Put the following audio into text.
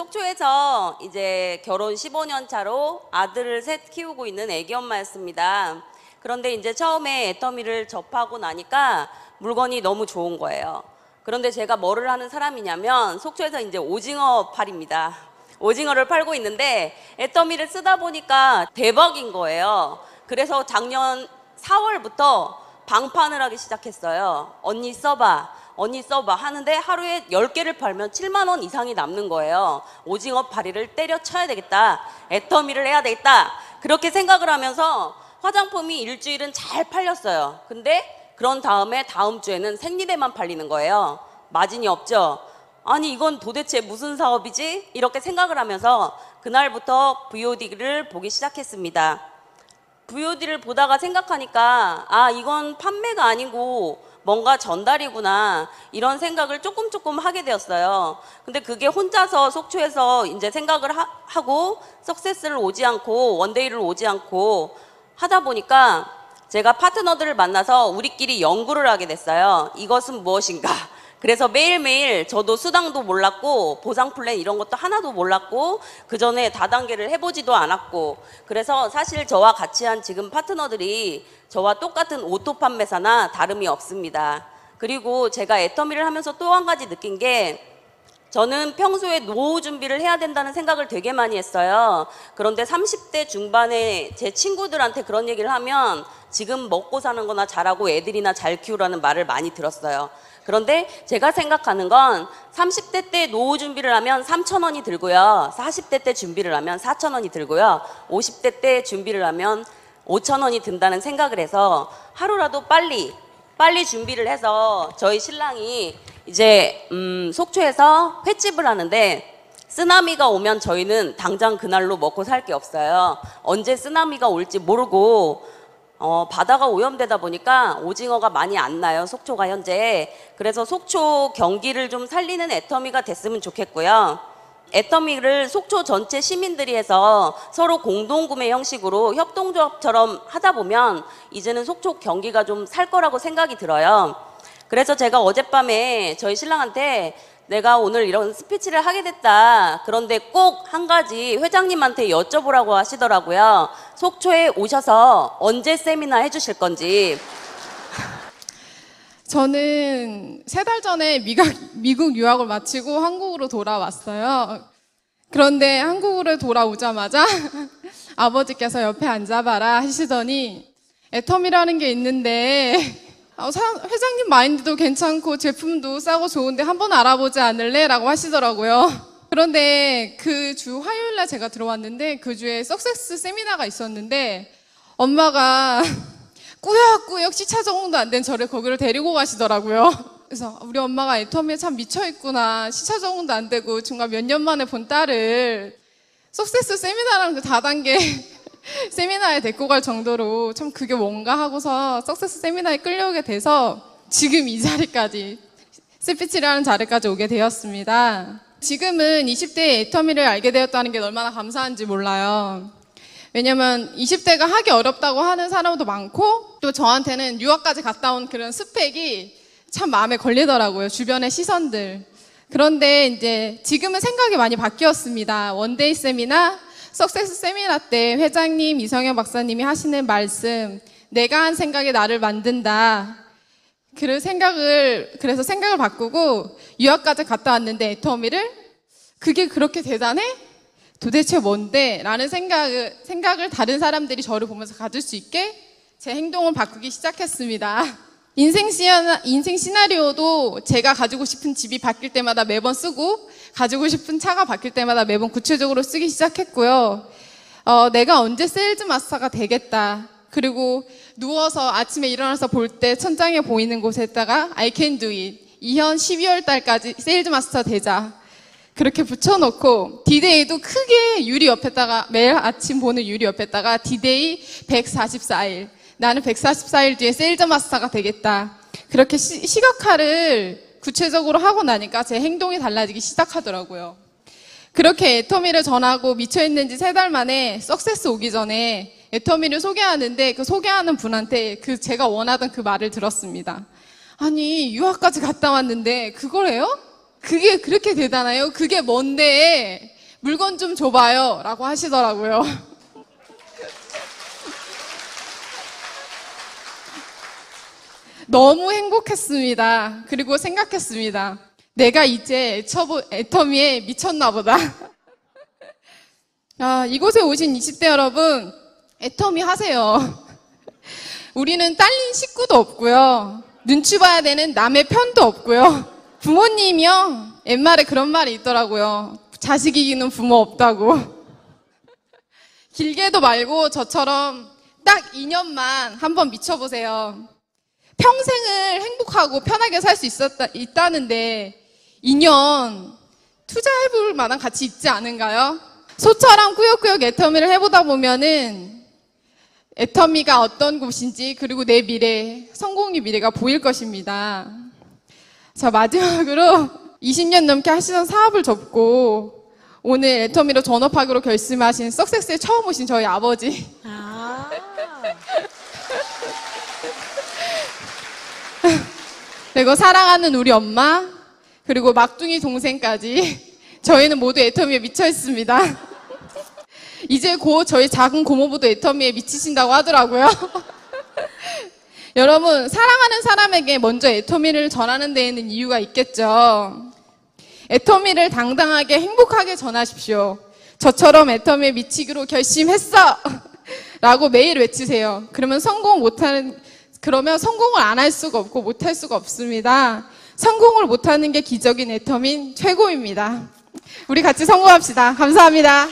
속초에서 이제 결혼 15년 차로 아들을 셋 키우고 있는 애기 엄마였습니다. 그런데 이제 처음에 애터미를 접하고 나니까 물건이 너무 좋은 거예요. 그런데 제가 뭐를 하는 사람이냐면 속초에서 이제 오징어 팔입니다. 오징어를 팔고 있는데 애터미를 쓰다 보니까 대박인 거예요. 그래서 작년 4월부터 방판을 하기 시작했어요. 언니 써봐. 언니 써봐 하는데 하루에 10개를 팔면 7만 원 이상이 남는 거예요. 오징어 파리를 때려쳐야 되겠다. 애터미를 해야 되겠다. 그렇게 생각을 하면서 화장품이 일주일은 잘 팔렸어요. 근데 그런 다음에 다음 주에는 생리대만 팔리는 거예요. 마진이 없죠. 아니 이건 도대체 무슨 사업이지? 이렇게 생각을 하면서 그날부터 VOD를 보기 시작했습니다. VOD를 보다가 생각하니까 아 이건 판매가 아니고 뭔가 전달이구나 이런 생각을 조금 조금 하게 되었어요. 근데 그게 혼자서 속초에서 이제 생각을 하, 하고 석세스를 오지 않고 원데이를 오지 않고 하다 보니까 제가 파트너들을 만나서 우리끼리 연구를 하게 됐어요. 이것은 무엇인가? 그래서 매일매일 저도 수당도 몰랐고 보상 플랜 이런 것도 하나도 몰랐고 그 전에 다단계를 해보지도 않았고 그래서 사실 저와 같이 한 지금 파트너들이 저와 똑같은 오토 판매사나 다름이 없습니다. 그리고 제가 애터미를 하면서 또 한 가지 느낀 게 저는 평소에 노후 준비를 해야 된다는 생각을 되게 많이 했어요. 그런데 30대 중반에 제 친구들한테 그런 얘기를 하면 지금 먹고 사는 거나 잘하고 애들이나 잘 키우라는 말을 많이 들었어요. 그런데 제가 생각하는 건 30대 때 노후 준비를 하면 3천 원이 들고요. 40대 때 준비를 하면 4천 원이 들고요. 50대 때 준비를 하면 5천 원이 든다는 생각을 해서 하루라도 빨리 빨리 준비를 해서 저희 신랑이 이제 음, 속초에서 횟집을 하는데 쓰나미가 오면 저희는 당장 그날로 먹고 살 게 없어요. 언제 쓰나미가 올지 모르고 어, 바다가 오염되다 보니까 오징어가 많이 안 나요. 속초가 현재. 그래서 속초 경기를 좀 살리는 애터미가 됐으면 좋겠고요. 애터미를 속초 전체 시민들이 해서 서로 공동구매 형식으로 협동조합처럼 하다 보면 이제는 속초 경기가 좀 살 거라고 생각이 들어요. 그래서 제가 어젯밤에 저희 신랑한테 내가 오늘 이런 스피치를 하게 됐다. 그런데 꼭 한 가지 회장님한테 여쭤보라고 하시더라고요. 속초에 오셔서 언제 세미나 해주실 건지. 저는 세 달 전에 미국, 미국 유학을 마치고 한국으로 돌아왔어요. 그런데 한국으로 돌아오자마자 아버지께서 옆에 앉아봐라 하시더니 애텀이라는 게 있는데 회장님 마인드도 괜찮고 제품도 싸고 좋은데 한번 알아보지 않을래? 라고 하시더라고요. 그런데 그 주 화요일 날 제가 들어왔는데 그 주에 석세스 세미나가 있었는데 엄마가 꾸역꾸역 시차 적응도 안 된 저를 거기를 데리고 가시더라고요. 그래서 우리 엄마가 애터미에 참 미쳐 있구나. 시차 적응도 안 되고 정말 몇년 만에 본 딸을 석세스 세미나라는 그 다단계 세미나에 데리고 갈 정도로 참 그게 뭔가 하고서 석세스 세미나에 끌려오게 돼서 지금 이 자리까지 스피치라는 자리까지 오게 되었습니다. 지금은 20대의 애터미를 알게 되었다는 게 얼마나 감사한지 몰라요. 왜냐면 20대가 하기 어렵다고 하는 사람도 많고 또 저한테는 유학까지 갔다 온 그런 스펙이 참 마음에 걸리더라고요. 주변의 시선들. 그런데 이제 지금은 생각이 많이 바뀌었습니다. 원데이 세미나, 석세스 세미나 때 회장님 이성현 박사님이 하시는 말씀, 내가 한 생각이 나를 만든다. 그 생각을 그래서 생각을 바꾸고 유학까지 갔다 왔는데 애터미를 그게 그렇게 대단해? 도대체 뭔데? 라는 생각을, 생각을 다른 사람들이 저를 보면서 가질 수 있게 제 행동을 바꾸기 시작했습니다. 인생 시나, 인생 시나리오도 제가 가지고 싶은 집이 바뀔 때마다 매번 쓰고 가지고 싶은 차가 바뀔 때마다 매번 구체적으로 쓰기 시작했고요. 어, 내가 언제 세일즈 마스터가 되겠다. 그리고 누워서 아침에 일어나서 볼 때 천장에 보이는 곳에다가 I can do it. 2년 12월 달까지 세일즈 마스터 되자. 그렇게 붙여놓고 디데이도 크게 유리 옆에다가 매일 아침 보는 유리 옆에다가 디데이 144일 나는 144일 뒤에 세일즈 마스터가 되겠다 그렇게 시, 시각화를 구체적으로 하고 나니까 제 행동이 달라지기 시작하더라고요 그렇게 애터미를 전하고 미쳐있는지 세 달 만에 석세스 오기 전에 애터미를 소개하는데 그 소개하는 분한테 그 제가 원하던 그 말을 들었습니다 아니 유학까지 갔다 왔는데 그걸 해요? 그게 그렇게 대단해요? 그게 뭔데? 물건 좀 줘봐요. 라고 하시더라고요. 너무 행복했습니다. 그리고 생각했습니다. 내가 이제 애터미에 미쳤나 보다. 아, 이곳에 오신 20대 여러분, 애터미 하세요. 우리는 딸린 식구도 없고요. 눈치 봐야 되는 남의 편도 없고요. 부모님이요. 옛말에 그런 말이 있더라고요. 자식 이기는 부모 없다고. 길게도 말고 저처럼 딱 2년만 한번 미쳐보세요. 평생을 행복하고 편하게 살 수 있었다, 있다는데 2년 투자해볼 만한 가치 있지 않은가요? 소처럼 꾸역꾸역 애터미를 해보다 보면은 애터미가 어떤 곳인지 그리고 내 미래, 성공의 미래가 보일 것입니다. 자, 마지막으로 20년 넘게 하시던 사업을 접고 오늘 애터미로 전업하기로 결심하신 석섹스에 처음 오신 저희 아버지. 아. 그리고 사랑하는 우리 엄마, 그리고 막둥이 동생까지 저희는 모두 애터미에 미쳐 있습니다. 이제 곧 저희 작은 고모부도 애터미에 미치신다고 하더라고요. 여러분, 사랑하는 사람에게 먼저 애터미를 전하는 데에는 이유가 있겠죠. 애터미를 당당하게 행복하게 전하십시오. 저처럼 애터미에 미치기로 결심했어! 라고 매일 외치세요. 그러면 성공 못하는, 그러면 성공을 안 할 수가 없고 못 할 수가 없습니다. 성공을 못하는 게 기적인 애터민 최고입니다. 우리 같이 성공합시다. 감사합니다.